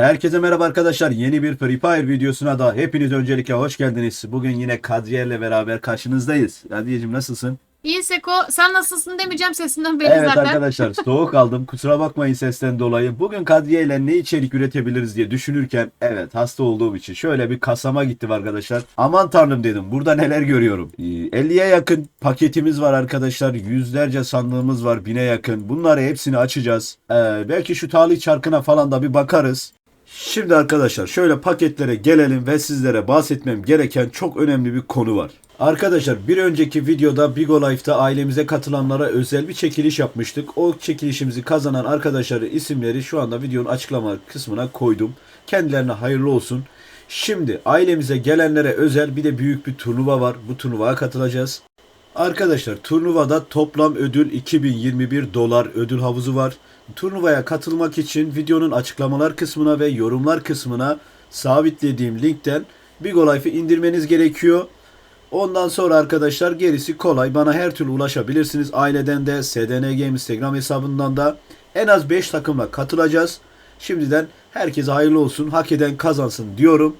Herkese merhaba arkadaşlar. Yeni bir Free Fire videosuna da hepiniz öncelikle hoş geldiniz. Bugün yine Kadriye ile beraber karşınızdayız. Kadriyeciğim nasılsın? İyi Seko. Sen nasılsın demeyeceğim sesinden belli Evet zaten. arkadaşlar soğuk aldım. Kusura bakmayın sesten dolayı. Bugün Kadriye ile ne içerik üretebiliriz diye düşünürken evet hasta olduğum için şöyle bir kasama gittim arkadaşlar. Aman tanrım dedim. Burada neler görüyorum. Ee, 50'ye yakın paketimiz var arkadaşlar. Yüzlerce sandığımız var. Bine yakın. Bunları hepsini açacağız. Ee, belki şu talih çarkına falan da bir bakarız. Şimdi arkadaşlar şöyle paketlere gelelim ve sizlere bahsetmem gereken çok önemli bir konu var. Arkadaşlar bir önceki videoda Bigo Life'da ailemize katılanlara özel bir çekiliş yapmıştık. O çekilişimizi kazanan arkadaşları isimleri şu anda videonun açıklama kısmına koydum. Kendilerine hayırlı olsun. Şimdi ailemize gelenlere özel bir de büyük bir turnuva var. Bu turnuvaya katılacağız. Arkadaşlar turnuvada toplam ödül 2021 dolar ödül havuzu var. Turnuvaya katılmak için videonun açıklamalar kısmına ve yorumlar kısmına sabitlediğim linkten Bigo Life'ı indirmeniz gerekiyor. Ondan sonra arkadaşlar gerisi kolay. Bana her türlü ulaşabilirsiniz. Aileden de SDN Game Instagram hesabından da en az 5 takımla katılacağız. Şimdiden herkese hayırlı olsun. Hak eden kazansın diyorum.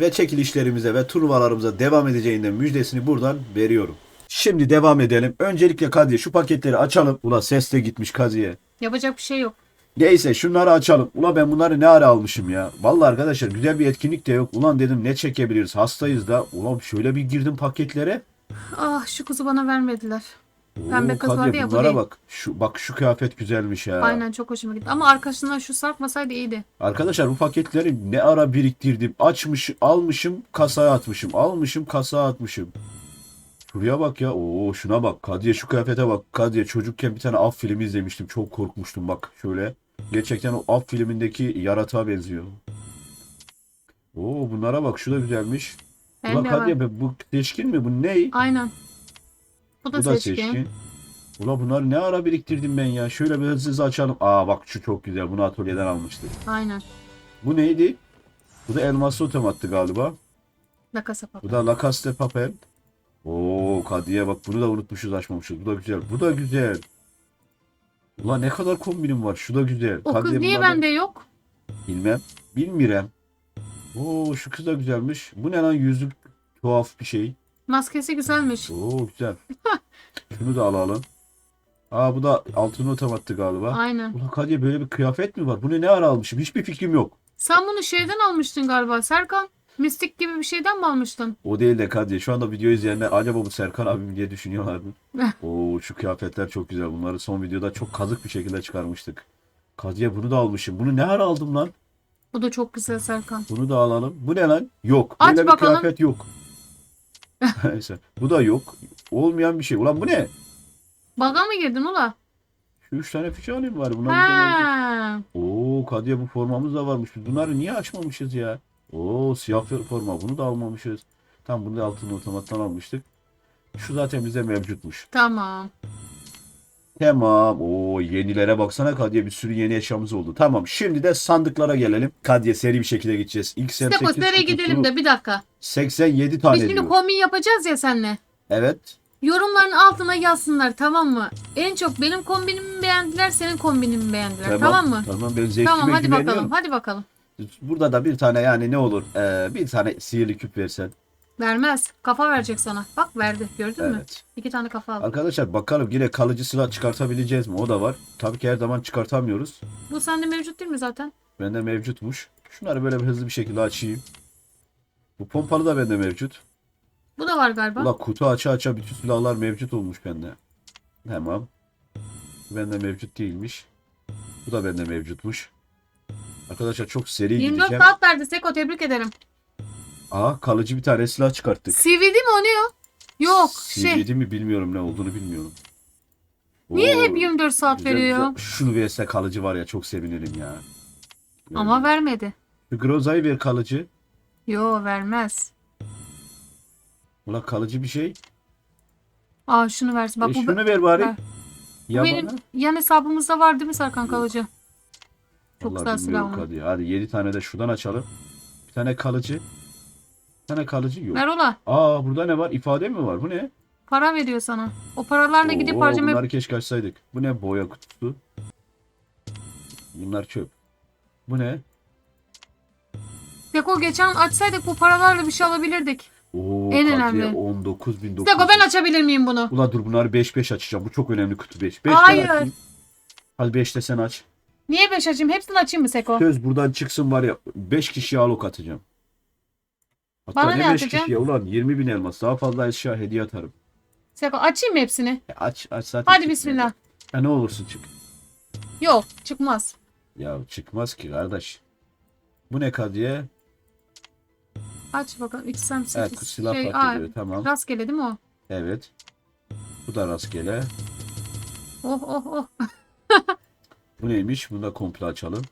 Ve çekilişlerimize ve turnuvalarımıza devam edeceğinden müjdesini buradan veriyorum. Şimdi devam edelim. Öncelikle Kadriye şu paketleri açalım. Ula ses de gitmiş Kadriye. Yapacak bir şey yok. Neyse şunları açalım. Ula ben bunları ne ara almışım ya. Vallahi arkadaşlar güzel bir etkinlik de yok. Ulan dedim ne çekebiliriz hastayız da. Ulan şöyle bir girdim paketlere. Ah şu kızı bana vermediler. Pembe kız vardı ya, bu değil. bak. Şu, bak şu kıyafet güzelmiş ya. Aynen çok hoşuma gitti. Ama arkasından şu sarkmasaydı iyiydi. Arkadaşlar bu paketleri ne ara biriktirdim. Açmış, almışım, kasaya atmışım. Almışım, kasaya atmışım. Şuraya bak ya. Oo şuna bak. Kadriye şu kıyafete bak. Kadriye çocukken bir tane af filmi izlemiştim. Çok korkmuştum bak şöyle. Gerçekten o af filmindeki yaratığa benziyor. Oo bunlara bak. Şu da güzelmiş. Ulan Pembe var. Kadriye be, bu seçkin mi? Bu ne? Aynen. Bu da, Bu da seçkin. seçkin. Ulan bunları ne ara biriktirdim ben ya. Şöyle bir hızlı hızlı açalım. Aa bak şu çok güzel. Bunu atölyeden almıştık. Aynen. Bu neydi? Bu da elmaslı otomattı galiba. La Casa Papel. Bu da La Casa de Papel. Oo Kadriye bak bunu da unutmuşuz açmamışız. Bu da güzel. Bu da güzel. Ulan ne kadar kombinim var. Şu da güzel. O kız niye bunlardan- bende yok? Bilmem. Bilmirem. Oo şu kız da güzelmiş. Bu ne lan yüzük tuhaf bir şey. Maskesi güzelmiş. Oo güzel. Şunu da alalım. Aa bu da altın otomattı galiba. Aynen. Ulan Kadriye böyle bir kıyafet mi var? Bunu ne ara almışım? Hiçbir fikrim yok. Sen bunu şeyden almıştın galiba Serkan. Mistik gibi bir şeyden mi almıştın? O değil de Kadriye. Şu anda video izleyenler acaba bu Serkan abim diye düşünüyorlar mı? Oo şu kıyafetler çok güzel. Bunları son videoda çok kazık bir şekilde çıkarmıştık. Kadriye bunu da almışım. Bunu ne ara aldım lan? Bu da çok güzel Serkan. Bunu da alalım. Bu ne lan? Yok. Aç Böyle bir bakalım. kıyafet yok. Neyse. Bu da yok. Olmayan bir şey. Ulan bu ne? Baga mı girdin ula? Şu üç tane fişe alayım var. Bunlar. Ha. Oo Kadriye bu formamız da varmış. Bunları niye açmamışız ya? Oo siyah forma. Bunu da almamışız. Tam bunu da altın otomattan almıştık. Şu zaten bize mevcutmuş. Tamam. Tamam. Oo yenilere baksana Kadriye bir sürü yeni eşyamız oldu. Tamam. Şimdi de sandıklara gelelim. Kadriye seri bir şekilde gideceğiz. İlk Stepos 88 nereye gidelim de bir dakika. 87 tane Biz şimdi diyor. kombin yapacağız ya seninle. Evet. Yorumların altına yazsınlar tamam mı? En çok benim kombinimi beğendiler, senin kombinimi beğendiler. Tamam, mı? Tamam ben zevkime Tamam hadi güveniyorum. bakalım. Hadi bakalım. Burada da bir tane yani ne olur ee, bir tane sihirli küp versen. Vermez. Kafa verecek sana. Bak verdi. Gördün mü? Evet. İki tane kafa aldı. Arkadaşlar bakalım yine kalıcı silah çıkartabileceğiz mi? O da var. Tabii ki her zaman çıkartamıyoruz. Bu sende mevcut değil mi zaten? Bende mevcutmuş. Şunları böyle bir hızlı bir şekilde açayım. Bu pompalı da bende mevcut. Bu da var galiba. Ula kutu aça aça bütün silahlar mevcut olmuş bende. Tamam. Bende mevcut değilmiş. Bu da bende mevcutmuş. Arkadaşlar çok seri 24 gideceğim. saat verdi Seko tebrik ederim. Aa kalıcı bir tane silah çıkarttık. CVD mi o ne o? Yok şey. CVD mi bilmiyorum ne olduğunu bilmiyorum. Niye Oo, hep 24 saat güzel, veriyor? güzel. Şunu verse kalıcı var ya çok sevinirim ya. Ama vermedi. Şu Groza'yı ver kalıcı. Yo vermez. Ula kalıcı bir şey. Aa şunu versin. Bak e, bu, şunu ver bari. ver. Ya benim bana. yan hesabımızda var değil mi Serkan Kalıcı? Çok Vallahi güzel bilmiyorum silahım. Hadi, hadi 7 tane de şuradan açalım. Bir tane kalıcı. Bir tane kalıcı yok. Ver ola. Aa burada ne var? İfade mi var? Bu ne? Para veriyor sana. O paralarla gidip Oo, harcamayı Bunları keşke açsaydık. Bu ne? Boya kutusu. Bunlar çöp. Bu ne? Seko geçen açsaydık bu paralarla bir şey alabilirdik. Oo, En önemli. 19.900. Seko ben açabilir miyim bunu? Ula dur bunları 5-5 açacağım. Bu çok önemli kutu 5. 5 Hayır. tane açayım. Hadi 5 de sen aç. Niye 5 açayım? Hepsini açayım mı Seko? Söz buradan çıksın var ya 5 kişiye alok atacağım. Hatta Bana ne ne 5 atacaksın? kişiye ulan 20 bin elmas daha fazla eşya hediye atarım. Seko açayım mı hepsini? Ya aç aç zaten. Hadi çıkmıyor. bismillah. Ya ne olursun çık. Yok çıkmaz. Ya çıkmaz ki kardeş. Bu ne Kadriye? Aç bakalım. 8. Evet silah şey, patlıyor aa, tamam. rastgele değil mi o? Evet. Bu da rastgele. Oh oh oh. Bu neymiş? Bunu da komple açalım.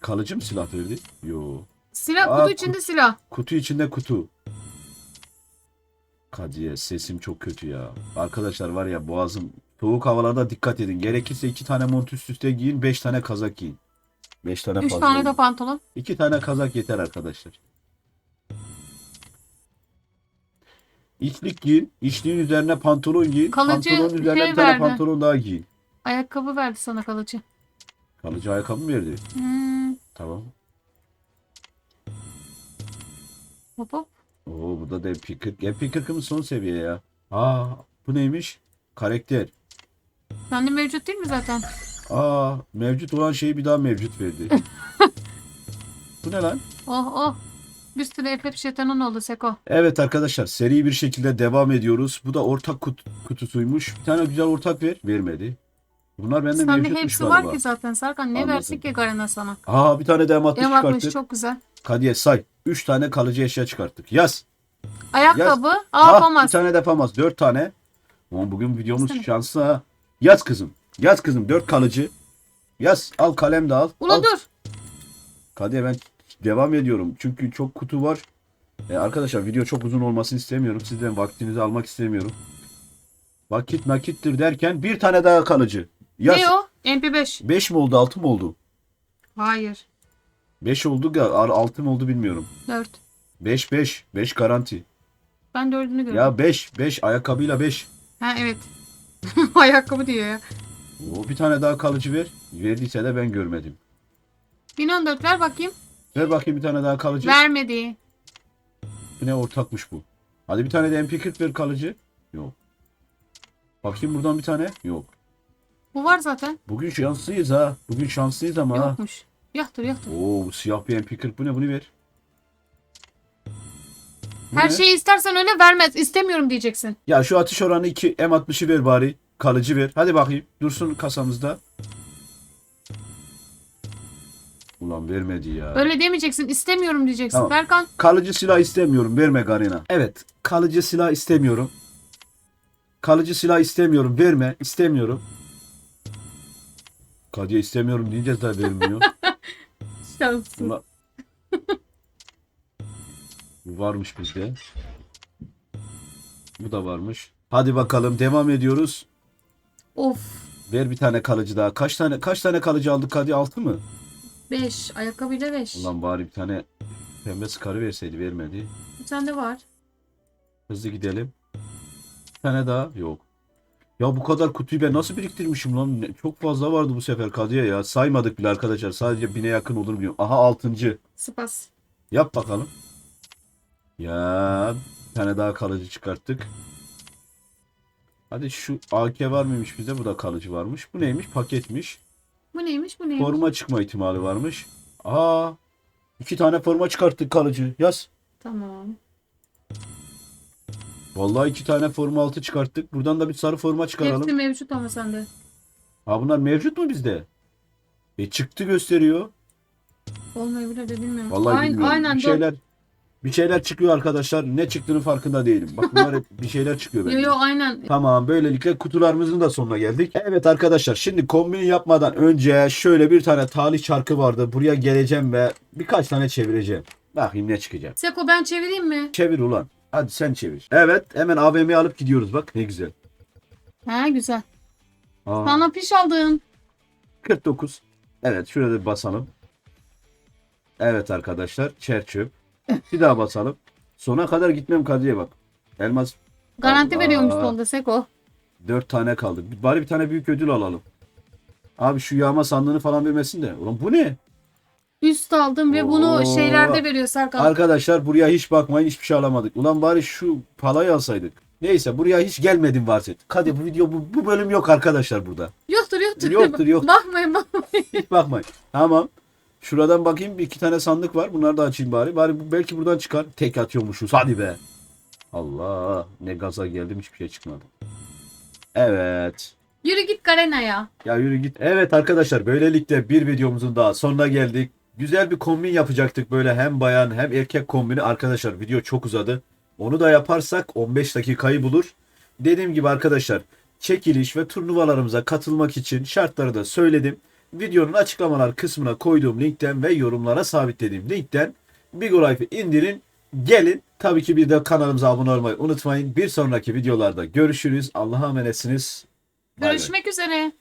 Kalıcı mı silah verdi? Yo. Silah Aa, kutu kut- içinde silah. Kutu içinde kutu. Kadiye sesim çok kötü ya. Arkadaşlar var ya boğazım soğuk havalarda dikkat edin. Gerekirse iki tane mont üst üste giyin, beş tane kazak giyin. Beş tane 3 fazla. tane de olur. pantolon. İki tane kazak yeter arkadaşlar. İçlik giyin. İçliğin üzerine pantolon giyin. Kalıcı Pantolonun üzerine şey bir tane verdi. pantolon daha giyin. Ayakkabı verdi sana kalıcı. Kalıcı ayakkabı mı verdi? Hmm. Tamam. Hop hop. Oo burada da MP40. MP40'ımız son seviye ya. Aa bu neymiş? Karakter. Sende mevcut değil mi zaten? Aa mevcut olan şeyi bir daha mevcut verdi. bu ne lan? Oh oh. Bir sürü efep şeytanın oldu Seko. Evet arkadaşlar seri bir şekilde devam ediyoruz. Bu da ortak kut- kutusuymuş. Bir tane güzel ortak ver. Vermedi. Bunlar bende Sende mevcutmuş hepsi galiba. var ki zaten Serkan. Ne Anladım. versin ki Garena sana? Aa bir tane de M60 Ev atmış çıkarttık. çok güzel. Kadiye say. 3 tane kalıcı eşya çıkarttık. Yaz. Ayakkabı. Aa Ah, yapamaz. Bir tane de yapamaz. 4 tane. Aman bugün videomuz Baksana. şanslı ha. Yaz kızım. Yaz kızım. 4 kalıcı. Yaz. Al kalem de al. Ula al. dur. Kadiye ben devam ediyorum. Çünkü çok kutu var. E, arkadaşlar video çok uzun olmasını istemiyorum. Sizden vaktinizi almak istemiyorum. Vakit nakittir derken bir tane daha kalıcı. Yaz. Ne o? MP5. 5 mi oldu 6 mı oldu? Hayır. 5 oldu ya 6 mı oldu bilmiyorum. 4. 5 5 5 garanti. Ben dördünü gördüm. Ya 5 5 ayakkabıyla 5. Ha evet. Ayakkabı diyor ya. O bir tane daha kalıcı ver. Verdiyse de ben görmedim. 1014 ver bakayım. Ver bakayım bir tane daha kalıcı. Vermedi. Ne ortakmış bu. Hadi bir tane de MP40 ver kalıcı. Yok. Bakayım buradan bir tane. Yok. Bu var zaten. Bugün şanslıyız ha. Bugün şanslıyız ama ha. Yokmuş. Yaktır yaktır. Oo bu siyah bir MP40 bu ne bunu ver. Bu Her ne? şeyi istersen öyle vermez. İstemiyorum diyeceksin. Ya şu atış oranı 2 M60'ı ver bari. Kalıcı ver. Hadi bakayım. Dursun kasamızda. Ulan vermedi ya. Öyle demeyeceksin. İstemiyorum diyeceksin. Tamam. Serkan. Kalıcı silah istemiyorum. Verme Garena. Evet. Kalıcı silah istemiyorum. Kalıcı silah istemiyorum. Verme. istemiyorum. Kadıya istemiyorum deyince de vermiyor. Şanssız. Bu varmış bizde. Bu da varmış. Hadi bakalım devam ediyoruz. Of. Ver bir tane kalıcı daha. Kaç tane kaç tane kalıcı aldık Kadi? 6 mı? 5. Ayakkabıyla 5. Ulan bari bir tane pembe skarı verseydi vermedi. Sende var. Hızlı gidelim. Bir tane daha yok. Ya bu kadar kutuyu ben nasıl biriktirmişim lan? Ne- Çok fazla vardı bu sefer Kadıya ya. Saymadık bile arkadaşlar. Sadece bine yakın olur biliyorum. Aha altıncı. Spas. Yap bakalım. Ya bir tane daha kalıcı çıkarttık. Hadi şu AK var mıymış bize? Bu da kalıcı varmış. Bu neymiş? Paketmiş. Bu neymiş bu neymiş? Forma çıkma ihtimali varmış. Aa, iki tane forma çıkarttık kalıcı. Yaz. Tamam. Vallahi iki tane forma altı çıkarttık. Buradan da bir sarı forma çıkaralım. Hepsi mevcut ama sende. Ha bunlar mevcut mu bizde? E çıktı gösteriyor. Olmayabilir de bilmiyorum. Vallahi Aynen, bilmiyorum. aynen bir şeyler bir şeyler çıkıyor arkadaşlar. Ne çıktığını farkında değilim. Bak bunlar hep bir şeyler çıkıyor Yo bende. yo aynen. Tamam böylelikle kutularımızın da sonuna geldik. Evet arkadaşlar şimdi kombini yapmadan önce şöyle bir tane talih çarkı vardı. Buraya geleceğim ve birkaç tane çevireceğim. Bakayım ne çıkacak. Seko ben çevireyim mi? Çevir ulan. Hadi sen çevir. Evet hemen AVM'ye alıp gidiyoruz bak ne güzel. Ha güzel. Aa, Sana piş aldım. 49. Evet şurada bir basalım. Evet arkadaşlar çer çöp. Bir daha basalım. Sona kadar gitmem Kadriye bak. Elmas Garanti Allah. veriyormuş sonunda Seko. 4 tane kaldı. Bari bir tane büyük ödül alalım. Abi şu yağma sandığını falan vermesin de. Ulan bu ne? Üst aldım ve bunu Oo. şeylerde veriyor Serkan. Arkadaşlar buraya hiç bakmayın hiçbir şey alamadık. Ulan bari şu palayı alsaydık. Neyse buraya hiç gelmedim varsaydı. Hadi bu video bu, bu bölüm yok arkadaşlar burada. Yoktur yoktur. Yoktur, yok. Bakmayın bakmayın. Hiç bakmayın. Tamam. Şuradan bakayım bir iki tane sandık var. Bunları da açayım bari. Bari bu- belki buradan çıkar. Tek atıyormuşuz. Hadi be. Allah ne gaza geldim hiçbir şey çıkmadı. Evet. Yürü git Garena'ya. Ya yürü git. Evet arkadaşlar böylelikle bir videomuzun daha sonuna geldik. Güzel bir kombin yapacaktık böyle hem bayan hem erkek kombini. Arkadaşlar video çok uzadı. Onu da yaparsak 15 dakikayı bulur. Dediğim gibi arkadaşlar çekiliş ve turnuvalarımıza katılmak için şartları da söyledim. Videonun açıklamalar kısmına koyduğum linkten ve yorumlara sabitlediğim linkten Bigo Life'ı indirin. Gelin. Tabii ki bir de kanalımıza abone olmayı unutmayın. Bir sonraki videolarda görüşürüz. Allah'a emanetsiniz. Görüşmek üzere.